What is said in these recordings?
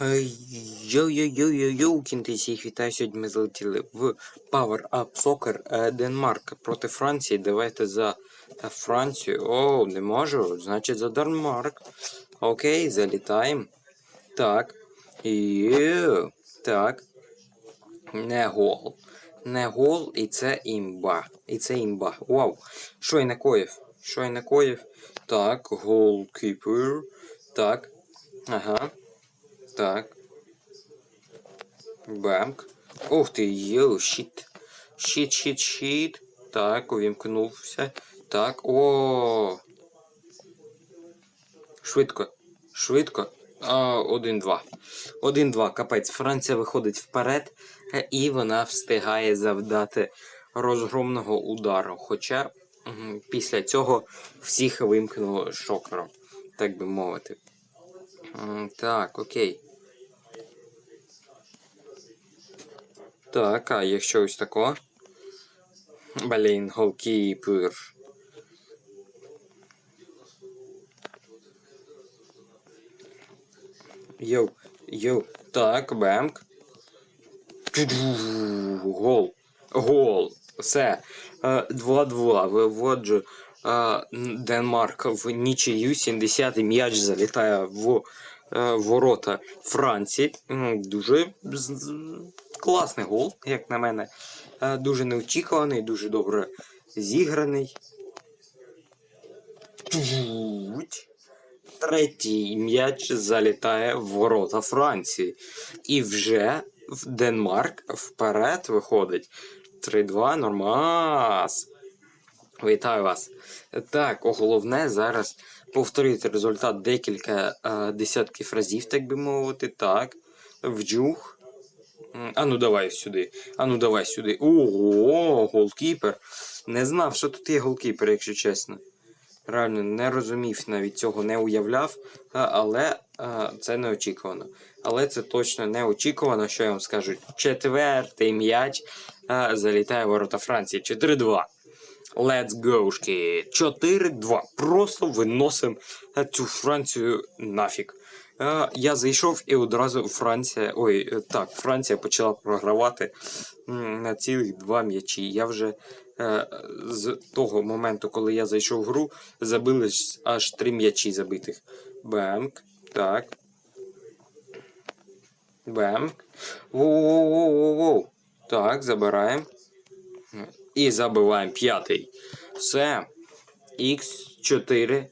Йоу-йоу-йоу-йоу, кінти всіх вітаю. Сьогодні ми залетіли в Power Up Soccer е, Денмарк проти Франції. Давайте за е, Францію. О, не можу. Значить за Денмарк. Окей, залітаємо. Так. Йоу. Так. Не гол. Не гол, і це імба. І це імба. Вау. Що я накоїв? Що я накоїв? Так, голкіпер. Так. Ага. Так. Бемк. Ух ти, йоу, щит. Щит, щит, щит. Так, увімкнувся. Так, о. Швидко. Швидко. А, 1-2. 1-2. Капець. Франція виходить вперед, е, і вона встигає завдати розгромного удару. Хоча після цього всіх вимкнуло шокером, так би мовити. Так, окей. Так, а якщо ось тако? Блін, голкіпер. Йоу, йоу. Так, бемк. Гол. Гол. Все. Е, 2-2. Виводжу е, Денмарк в нічию. 70-й м'яч залітає в е, ворота Франції. Дуже класний гол, як на мене. Е, Дуже неочікуваний, дуже добре зіграний. Третій м'яч залітає в ворота Франції. І вже в Денмарк вперед виходить. 3-2, нормас. Вітаю вас. Так, головне зараз повторити результат декілька е, десятків разів, так би мовити. Так. Вджух. М, А ну давай сюди. А ну давай сюди. Ого, голкіпер. Не знав, що тут є голкіпер, якщо чесно. Реально не розумів навіть цього, не уявляв, але а, це неочікувано. Але це точно неочікувано, що я вам скажу. Четвертий м'яч залітає в ворота Франції. 4-2. Let's go, шки. 4-2. Просто виносимо цю Францію нафіг. Е, Я зайшов і одразу Франція. Ой, е, так, Франція почала програвати на цілих два м'ячі. Я вже е, з того моменту, коли я зайшов в гру, забили аж три м'ячі забитих. Бемк. Так. Бемк. Воу-воу-воу-воу-воу. Так, забираємо. І забиваємо п'ятий. Все. Х4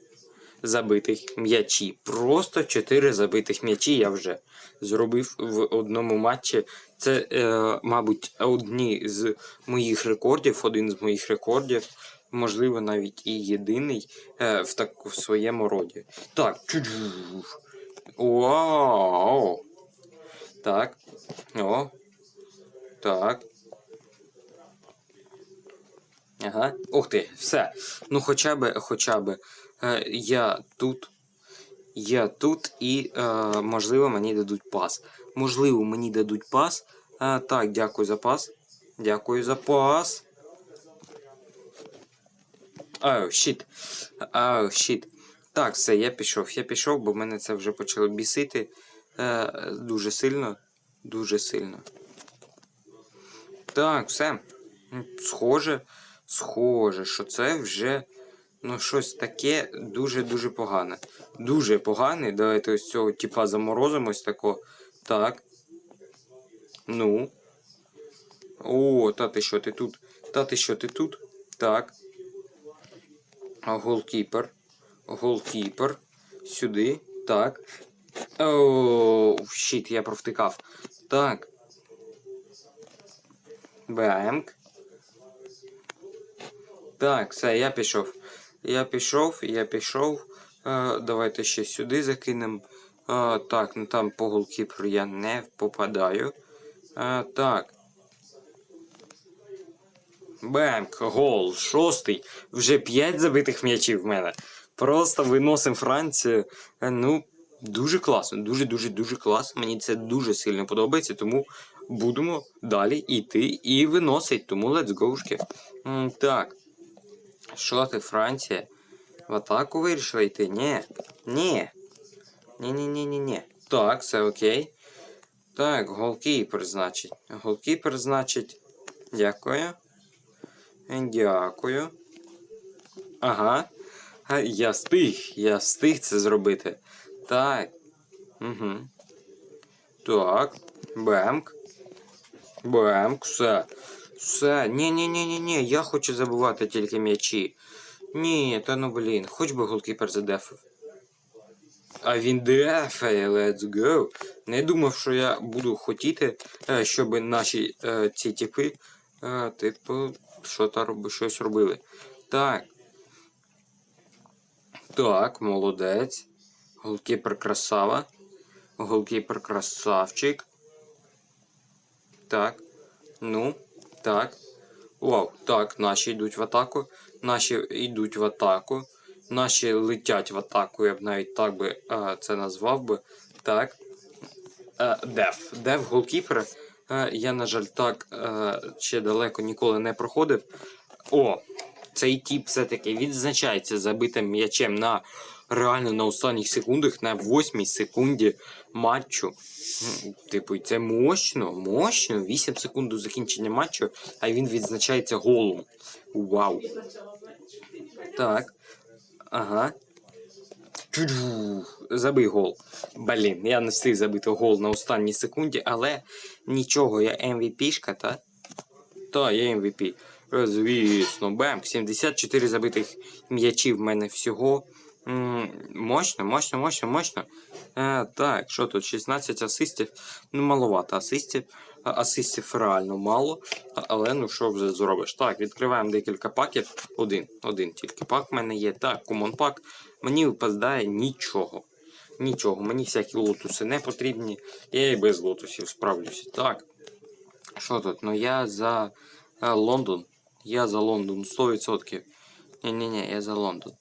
забитих м'ячі. Просто 4 забитих м'ячі я вже зробив в одному матчі. Це, е, мабуть, одні з моїх рекордів, один з моїх рекордів, можливо, навіть і єдиний е, в, так, в своєму роді. Так. Вау! Так. О. Так. Ага. Ух ти, все. Ну хоча би, хоча би. Е, я тут. Я тут і, е, можливо, мені дадуть пас. Можливо, мені дадуть пас. Е, так, дякую за пас. Дякую за пас. Ау, щит. Ау, щит. Так, все, я пішов. Я пішов, бо мене це вже почало бісити. Дуже сильно. Дуже сильно. Так, все. Схоже. Схоже, що це вже ну, щось таке дуже-дуже погане. Дуже погане. Давайте ось цього типа заморозимо ось тако. Так. Ну. О, та ти що ти тут? Та ти що ти тут? Так. Голкіпер. Голкіпер. Сюди. Так. О, щит, я провтикав. Так. Бемк. Так, все, я пішов. Я пішов, я пішов. Е, давайте ще сюди закинемо. Е, так, ну там по голкіперу я не попадаю. Е, так. Бемк, гол, шостий. Вже п'ять забитих м'ячів в мене. Просто виносимо Францію. Ну, дуже класно, дуже-дуже дуже класно. Мені це дуже сильно подобається, тому будемо далі йти і виносить. Тому let's go. Так. Що ти, Франція? В атаку вирішила йти? Ні. Ні. Ні-ні-ні-ні-ні. Так, все окей. Так, голкіпер, значить. Голкіпер, значить. Дякую. Дякую. Ага. Я встиг, я встиг це зробити. Так. Угу. Так. Бемк. Бемк, все. Все. Ні, ні, ні, ні, ні. Я хочу забувати тільки м'ячі. Ні, та ну блін, хоч би голкіпер задефив. А він дефає, let's go. Не думав, що я буду хотіти, е, щоб наші е, ці типи, е, типу, що роби, щось робили. Так. Так, молодець. Голкіпер красава. Голкіпер красавчик. Так. Ну, так. Вау, так, наші йдуть в атаку. Наші йдуть в атаку. Наші летять в атаку, я б навіть так би е, це назвав би. Так. Е, деф. Деф голкіпера. Е, я, на жаль, так е, ще далеко ніколи не проходив. О, цей тип все-таки відзначається забитим м'ячем на реально на останніх секундах, на восьмій секунді матчу. Типу, це мощно, мощно. 8 секунд до закінчення матчу, а він відзначається голом. Вау. Так. Ага. Забий гол. Блін, я не встиг забити гол на останній секунді, але нічого, я MVP-шка, та? Та, я MVP. Е, Звісно, бем, 74 забитих м'ячів в мене всього. Мощно, мощно, мощно, мощно. Е, так, що тут? 16 асистів. Ну, маловато асистів. Асистів реально мало. Але ну що вже зробиш? Так, відкриваємо декілька паків. Один, один тільки пак в мене є. Так, комон пак. Мені випадає нічого. Нічого, мені всякі лотуси не потрібні. Я і без лотусів справлюся. Так. Що тут? Ну я за е, Лондон. Я за Лондон 100%. Ні-ні-ні, я за Лондон.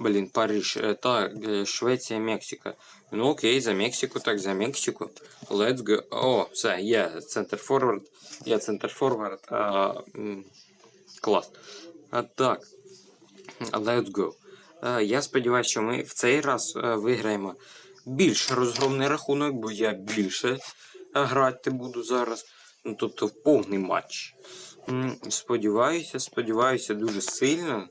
Блін, Париж. Так, е, Швеція, Мексика. Ну окей, за Мексику, так за Мексику. Let's go. О, все, є центр форвард. Я центр форвард. А, клас. А, так. Let's go. Е, Я сподіваюся, що ми в цей раз е, виграємо більш розгромний рахунок, бо я більше е, грати буду зараз. Ну, тобто в повний матч. Сподіваюся, сподіваюся дуже сильно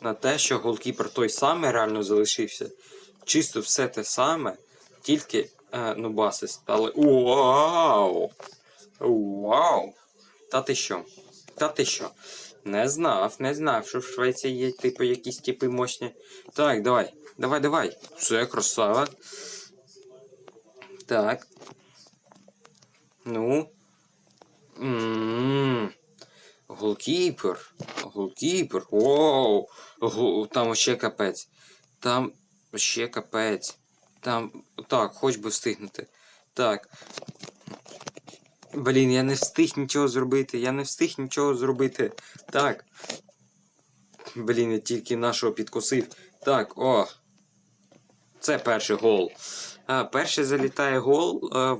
на те, що голкіпер той самий реально залишився. Чисто все те саме, тільки е, ну, баси стали. Вау! Вау! Та ти що? Та ти що? Не знав, не знав, що в Швеції є типу якісь типи мощні. Так, давай, давай, давай. Все, красава. Так. Ну. М, Голкіпер. Голкіпер. Воу. Там ще капець. Там ще капець. Там. Так, хоч би встигнути. Так. Блін, я не встиг нічого зробити. Я не встиг нічого зробити. Так. Блін, я тільки нашого підкосив. Так, о. Це перший гол. Перший залітає гол е, е,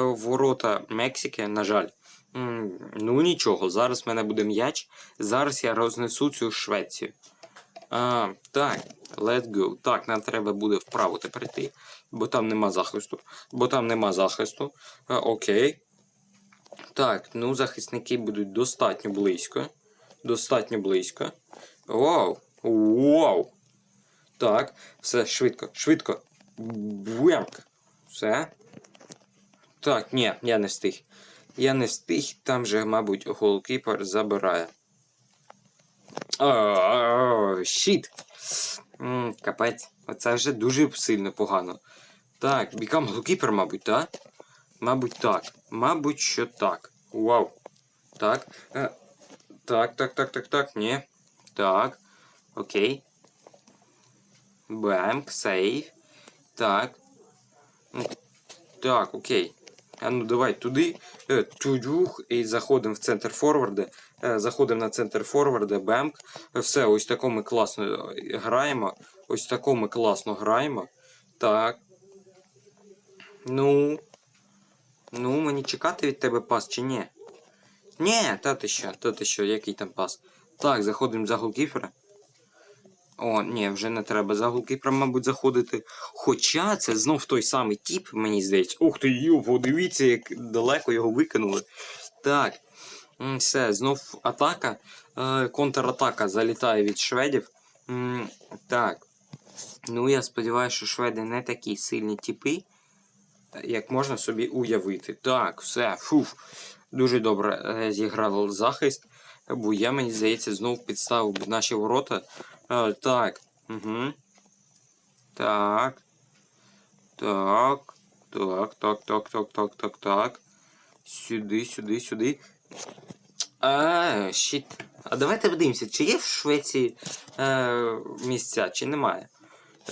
в ворота Мексики, на жаль. Ну нічого, зараз в мене буде м'яч. Зараз я рознесу цю Швецію. А, так, let's go. Так, нам треба буде вправо тепер йти, бо там нема захисту. Бо там нема захисту. А, окей. Так, ну захисники будуть достатньо близько. Достатньо близько. Вау! Вау! Так, все, швидко, швидко. Бемк. Все. Так, ні, я не встиг. Я не встиг, там же, мабуть, голкіпер забирає. О, щіт. Капець. Оце вже дуже сильно погано. Так, бікам голкіпер, мабуть, так? Мабуть, так. Мабуть, що так. Вау. Так. Е, так, так, так, так, так, ні. Так. Окей. Бемк, сейв. Так. Ну, Так, окей. А ну давай туди. Е, Тюдюх і заходимо в центр форварда. Е, Заходимо на центр форварда, бемк. Е, Все, ось тако ми класно граємо. Ось тако ми класно граємо. Так. Ну. Ну, мені чекати від тебе пас чи ні? Ні, та ти що, та ти що, який там пас. Так, заходимо за голкіпера. О, ні, вже не треба за голкіпера, мабуть, заходити. Хоча це знов той самий тіп, мені здається. Ух ти, ю, подивіться, як далеко його викинули. Так. Все, знов атака. Е, контратака залітає від шведів. Так. Ну, я сподіваюся, що шведи не такі сильні тіпи, як можна собі уявити. Так, все, фуф. Дуже добре е, зіграв захист. Бо я, мені здається, знов підставив наші ворота. Е, так. Угу. Так. Так. Так, так, так, так, так, так, так. Сюди, сюди, сюди. А, щит. А давайте подивимося, чи є в Швеції е, місця, чи немає.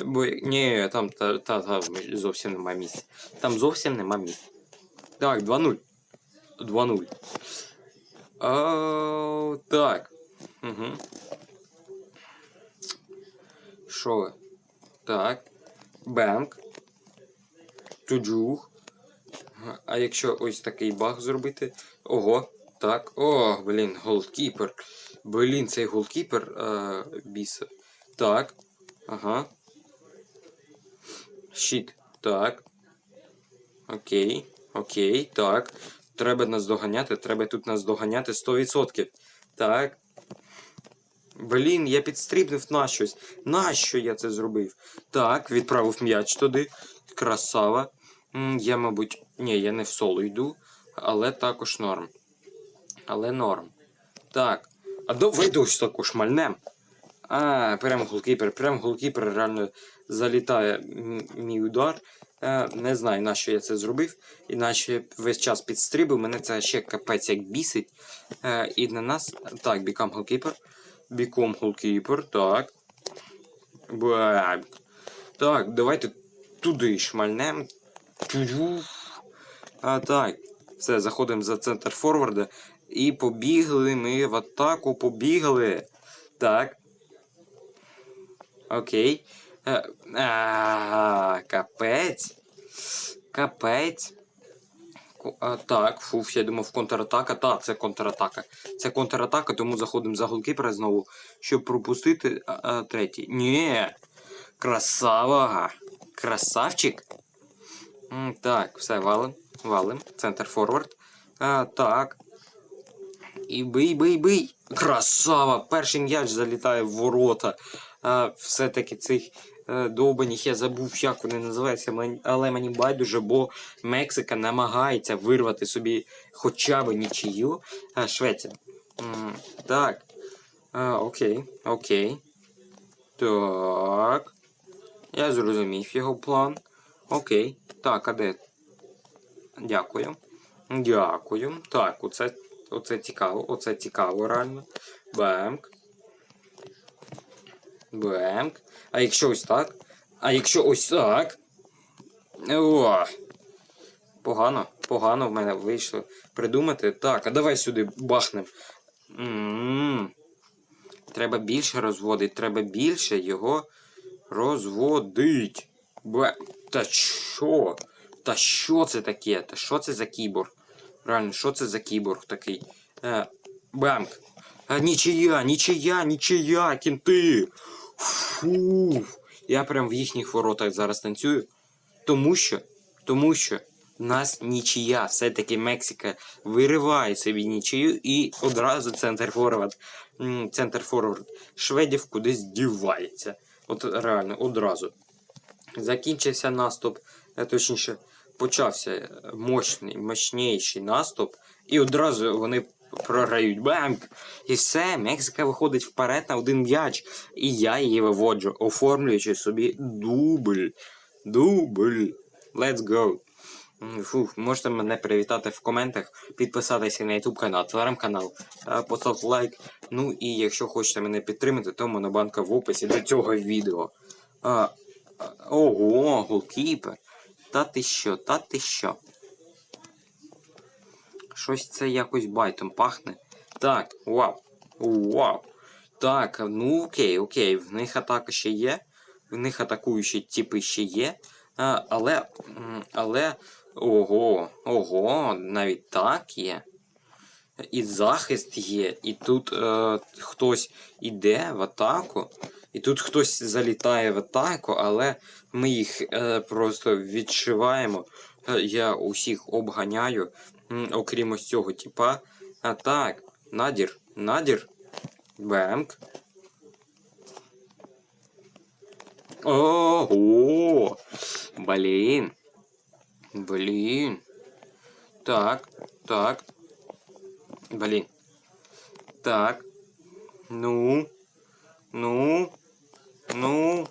Бо ні, там та, та, та, зовсім немає місця. Там зовсім немає місця. Так, 2-0. 2-0. А, так. Угу. Що? ви? Так. Бенк. Туджух. А якщо ось такий баг зробити. Ого. Так. О, блін, голкіпер. Блін, цей голкіпер е, біса. Так. Ага. Щит. Так. Окей. Окей. Так. Треба нас доганяти. Треба тут нас доганяти 100%. Так. Блін, я підстрибнув на щось. Нащо я це зробив? Так, відправив м'яч туди. Красава. Я, мабуть. Ні, я не в соло йду, але також норм. Але норм. Так. А давай ось таку шмальнем. А, прям голкіпер, прям голкіпер реально залітає мій удар. Е, не знаю, на що я це зробив. Іначе весь час підстрибив, мене це ще капець як бісить. Е, і на нас. Так, become goalkeeper. Become goalkeeper, так. Бак. Так, давайте туди шмальнем. А так. Все, заходимо за центр форварда. І побігли ми в атаку, побігли. Так. Окей. Е, А, капець. Капець. А, так, фуф, я думав, контратака. Так, це контратака. Це контратака, тому заходимо за голкіпера знову, щоб пропустити а, а, третій. Ні. Красава. Красавчик. Так, все, валим. Валим. Центр форвард. А, так. І бий, бий, бий. Красава! Перший м'яч залітає в ворота. А, все-таки цих е, довбаніх я забув, як вони називаються, але мені байдуже, бо Мексика намагається вирвати собі хоча б нічию. Швеція. Так. А, окей, окей. Так. Я зрозумів його план. Окей. Так, а де? Дякую. Дякую. Так, оце, оце цікаво, оце цікаво реально. Бемк. Бемк. А якщо ось так? А якщо ось так? О! Погано, погано в мене вийшло придумати. Так, а давай сюди бахнем. М-м-м. Треба більше розводити, треба більше його розводить. Бе. Та що? Та що це таке? Та що це за кіборг? Реально, що це за кіборг такий? Е, бамк. А, нічия, нічия, нічия, кінти. Фу. Я прям в їхніх воротах зараз танцюю. Тому що, тому що в нас нічия. Все-таки Мексика вириває собі нічию і одразу центр форвард. Центр форвард шведів кудись дівається. От реально, одразу. Закінчився наступ, е, точніше, почався мощний, мощніший наступ, і одразу вони програють бамк. І все, Мексика виходить вперед на один м'яч. І я її виводжу, оформлюючи собі дубль. Дубль. Let's go. Фух, можете мене привітати в коментах, підписатися на YouTube канал, телеграм-канал, е, поставити лайк. Ну і якщо хочете мене підтримати, то монобанка в описі до цього відео. А, ого, голкіпер. Та ти що, та ти що? Щось це якось байтом пахне. Так, вау. Вау. Так, ну окей, окей, в них атака ще є. В них атакуючі типи ще є. А, але. Але. Ого, ого, навіть так є. і захист є, і тут е, хтось іде в атаку, і тут хтось залітає в атаку, але ми їх е, просто відшиваємо. Е, Я усіх обганяю, окрім ось цього типа. А так, надір, надір. Бемк. Ого! Блін. Блін. Так, так. Блін. Так. Ну. Ну. Ну.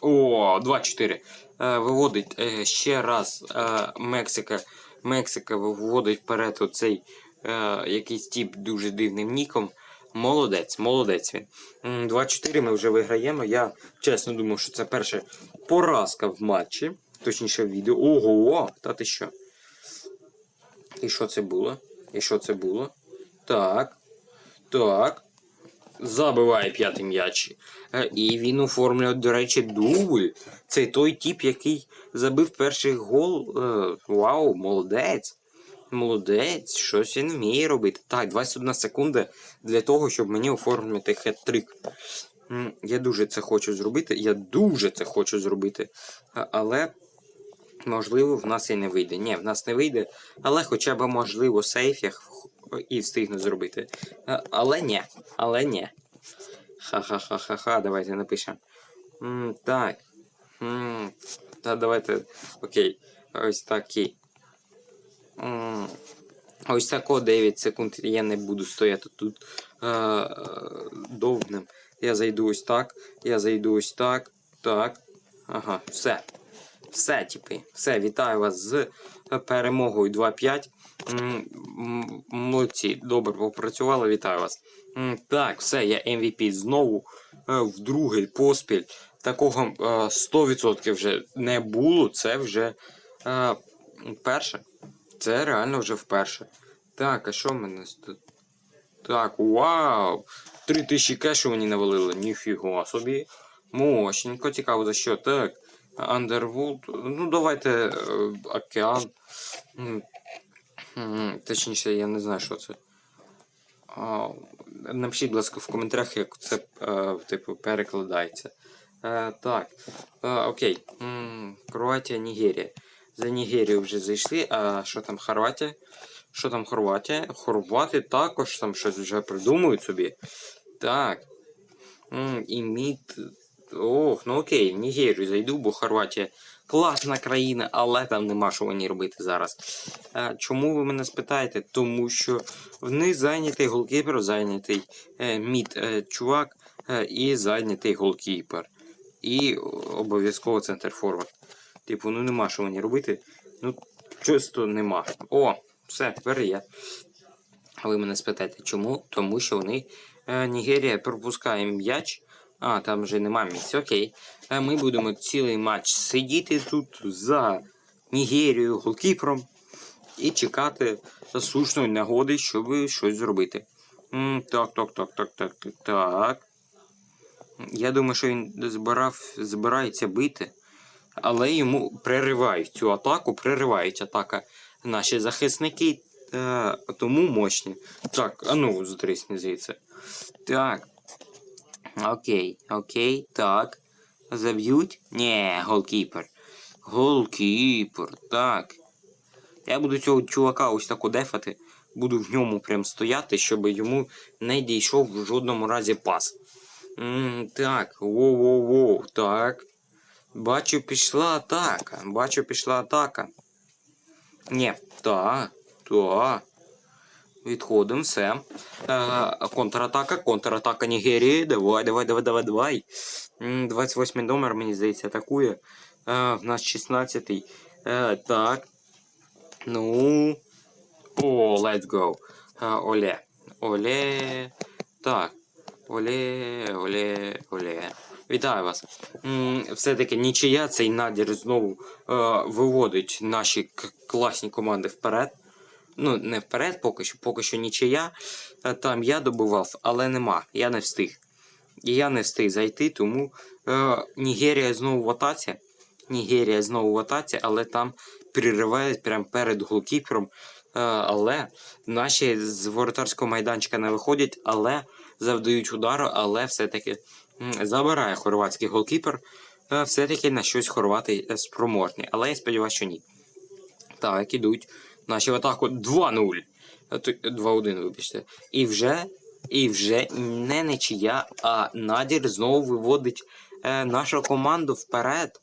О, 2-4. Е, виводить е, ще раз е, Мексика. Мексика виводить вперед оцей е, якийсь тип дуже дивним ніком. Молодець, молодець він. М, 2-4 ми вже виграємо. Я чесно думав, що це перша поразка в матчі. Точніше в відео. Ого! Та ти що? І що це було? І що це було? Так. Так. Забиває п'ятий м'яч. Е, І він оформлює, до речі, дубль. Це той тип, який забив перший гол. Е, Вау, молодець. Молодець, щось він вміє робити. Так, 21 секунда для того, щоб мені оформити хет-трик. Я дуже це хочу зробити. Я дуже це хочу зробити. Але, можливо, в нас і не вийде. Ні, в нас не вийде, але хоча б можливо сейф я і встигну зробити. Але ні, але ні. Ха-ха-ха-ха-ха, давайте напишемо. М, Так. М, Та давайте. Окей. Ось такі. М, Ось тако 9 секунд. Я не буду стояти тут е, е, довгним. Я зайду ось так. Я зайду ось так. Так. Ага, все. Все, типи. Все, вітаю вас з перемогою 2-5. М, м, Молодці, добре попрацювали, вітаю вас. Так, все, я MVP знову е, в другий поспіль. Такого е, 100% вже не було. Це вже е, перше. Це реально вже вперше. Так, а що в мене тут? Так, вау! 3000 кешу мені навалили. Ніфіга собі. Мощненько, цікаво за що. Так. Underworld. Ну, давайте е, океан. Точніше, я не знаю, що це. Напишіть, будь ласка, в коментарях, як це е, типу, перекладається. Е, так. Окей. Кроатія, Нігерія. За Нігерію вже зайшли. А що там Хорватія? Що там Хорватія? Хорвати також там щось вже придумують собі. Так. І мід. Ох, ну окей, Нігерію зайду, бо Хорватія класна країна, але там нема що мені робити зараз. А, чому ви мене спитаєте? Тому що в них зайнятий голкіпер, зайнятий е, мід е, чувак е, і зайнятий голкіпер. І обов'язково центр форвард. Типу, ну нема що мені робити. Ну, чисто нема. О, все, тепер є. А ви мене спитаєте, чому? Тому що вони. Е, Нігерія пропускає м'яч. А, там вже нема місць. Окей. Е, ми будемо цілий матч сидіти тут за Нігерією голкіпером і чекати слушної нагоди, щоб щось зробити. М, так, так, так, так, так, так, так. Я думаю, що він збирав, збирається бити, але йому переривають цю атаку, переривають атака наші захисники, е, тому мощні. Так, а ну, здрисни звідси. Так. Окей, окей, так. Заб'ють? Ні, голкіпер. Голкіпер, так. Я буду цього чувака ось так дефати. Буду в ньому прям стояти, щоб йому не дійшов в жодному разі пас. М, так, воу-воу-воу, так. Бачу, пішла атака. Бачу, пішла атака. Ні, так, так. Відходимо, все. Е, контратака, контратака Нігерії. Давай, давай, давай, давай, давай. М, 28 номер, мені здається, атакує. Е, в нас 16-й. Е, так. Ну. О, let's go. Оле. Оле. Так. Оле, оле, оле. Вітаю вас. Все-таки нічия цей надір знову виводить наші класні команди вперед. Ну, не вперед, поки що, поки що нічия. Е, Там я добував, але нема. Я не встиг. І я не встиг зайти, тому е, Нігерія знову в атаці. Нігерія знову в атаці, але там переривають прямо перед голкіпером. Е, але наші з воротарського майданчика не виходять, але завдають удару, але все-таки забирає хорватський голкіпер. Е, все-таки на щось хорвати е, спроможні. Але я сподіваюся, що ні. Так, ідуть. Наші в атаку 2-0. Е, 2-1, вибачте. І вже, і вже не нічия, а Надір знову виводить е, нашу команду вперед.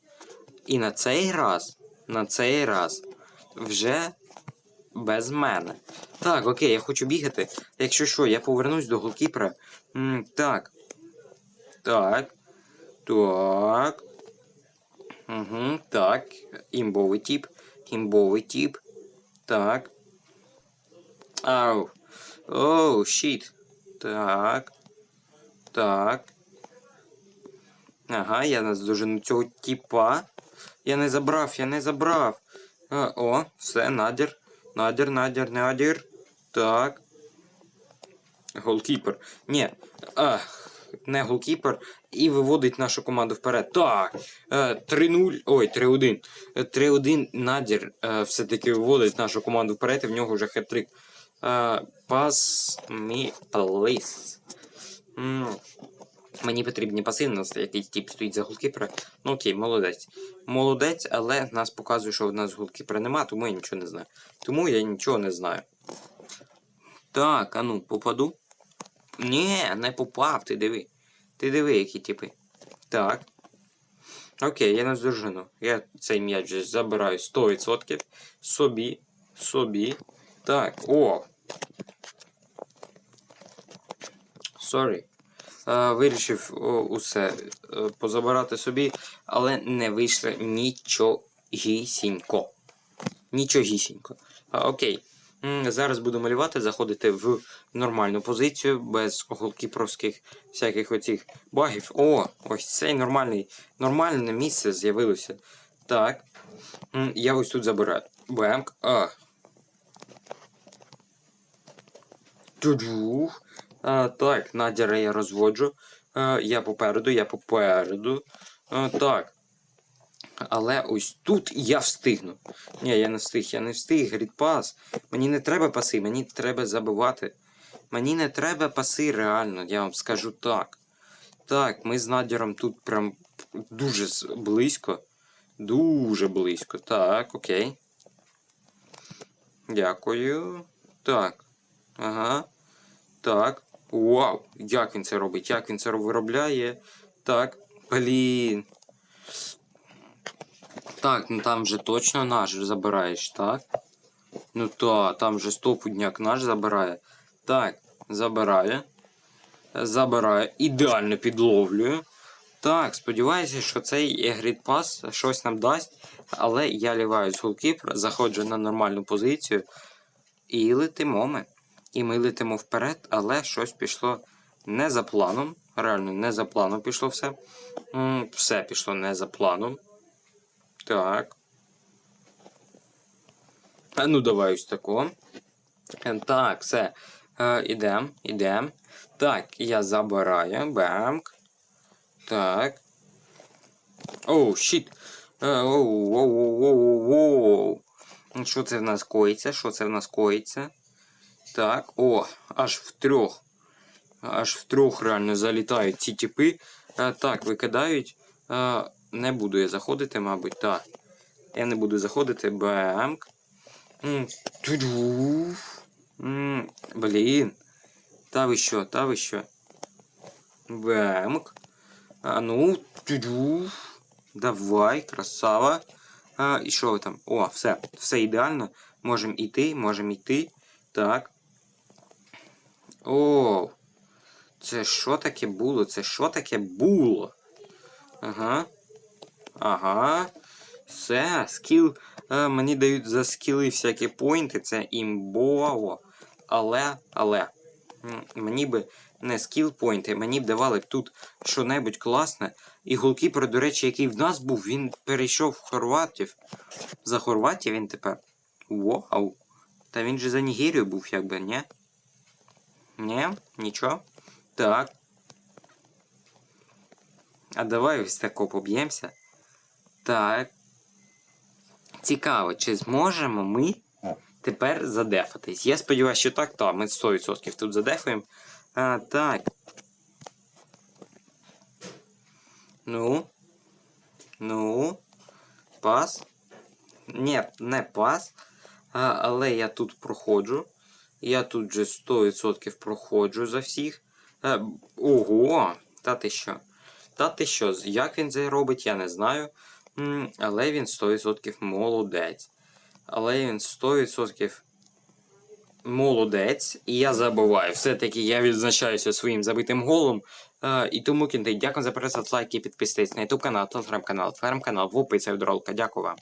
І на цей раз, на цей раз, вже без мене. Так, окей, я хочу бігати. Якщо що, я повернусь до голкіпера. М, так. Так. Так. Угу, так. Імбовий тип. Імбовий тип. Так. Ау. Оу, щіт. Так. Так. Ага, я наздожену цього типа. Я не забрав, я не забрав. А, о, все, надір. Надір, надір, надір. Так. Голкіпер. Ні. А, не голкіпер. І виводить нашу команду вперед. Так. Е, 3-0. Ой, 3-1. Е, 3-1 надір е, все-таки виводить нашу команду вперед, і в нього вже хет-трик. Е, Pass me, please. М, Мені потрібні паси, у нас якийсь тип стоїть за голкіпера. Ну окей, молодець. Молодець, але нас показує, що в нас голкіпера нема, тому я нічого не знаю. Тому я нічого не знаю. Так, а ну, попаду. Ні, не попав, ти диви. Ти диви, які типи. Так. Окей, я наздожену. Я цей м'яч забираю 100%. Собі. Собі. Так, о. Sorry. Е, вирішив о, усе е, позабирати собі, але не вийшло нічогісінько. Нічогісінько. Окей. Зараз буду малювати, заходити в нормальну позицію, без голкіпровських всяких оцих багів. О, ось цей нормальний, нормальне місце з'явилося. Так. Я ось тут забираю. Бемк. А. Туджух. А, так, надіра я розводжу. А, я попереду, я попереду. А, так. Але ось тут я встигну. Ні, я не встиг, я не встиг. Грідпас. Мені не треба паси, мені треба забивати. Мені не треба паси, реально, я вам скажу так. Так, ми з надіром тут прям дуже близько. Дуже близько. Так, окей. Дякую. Так. Ага. Так. Вау! Як він це робить? Як він це виробляє? Так. Блін. Так, ну там вже точно наш забираєш, так? Ну то, там вже стопудняк наш забирає. Так, забирає. Забирає. Ідеально підловлюю. Так, сподіваюся, що цей грідпас щось нам дасть. Але я ліваю з голкіпера, заходжу на нормальну позицію. І летимо ми. І ми летимо вперед, але щось пішло не за планом. Реально, не за планом пішло все. Все пішло не за планом. Так. А ну давай ось тако. Е, Так, все. Е, ідем, ідем. Так, я забираю. Бамк. Так. Оу, щіт. Е, Оу, оу, оу, оу, Що це в нас коїться? Що це в нас коїться? Так, о, аж в трьох. Аж в трьох реально залітають ці типи. Е, так, викидають. Не буду я заходити, мабуть, так. Я не буду заходити. Бамк. М, тю-ду. М, Блін. Та ви що, та ви що? Бамк. А ну. Давай, красава. А, і що ви там? О, все, все ідеально. Можемо йти, можемо йти. Так. О, це що таке було? Це що таке було? Ага. Ага. Все, скіл. Е, мені дають за скіли всякі поінти, це імбово. Але, але. Мені би не скіл поінти, мені б давали б тут що-небудь класне. І голкіпер, до речі, який в нас був, він перейшов в Хорватів. За Хорватів він тепер. Вау. Та він же за Нігерію був, якби, ні? Ні? Нічого? Так. А давай ось тако поб'ємося. Так. Цікаво, чи зможемо ми тепер задефатись. Я сподіваюся, що так, так, ми 100% тут задефаємо. А, так. Ну. Ну. Пас. Ні, не пас. А, але я тут проходжу. Я тут вже 100% проходжу за всіх. Е, ого! Та ти що? Та ти що? Як він це робить, я не знаю. Але він 100% молодець. Але він 100% молодець. І я забуваю. Все-таки я відзначаюся своїм забитим голом. Е, і тому кінти, дякую за перегляд, лайки, підписуйтесь на YouTube канал, телеграм канал, ферм канал, в описі. Дякую вам.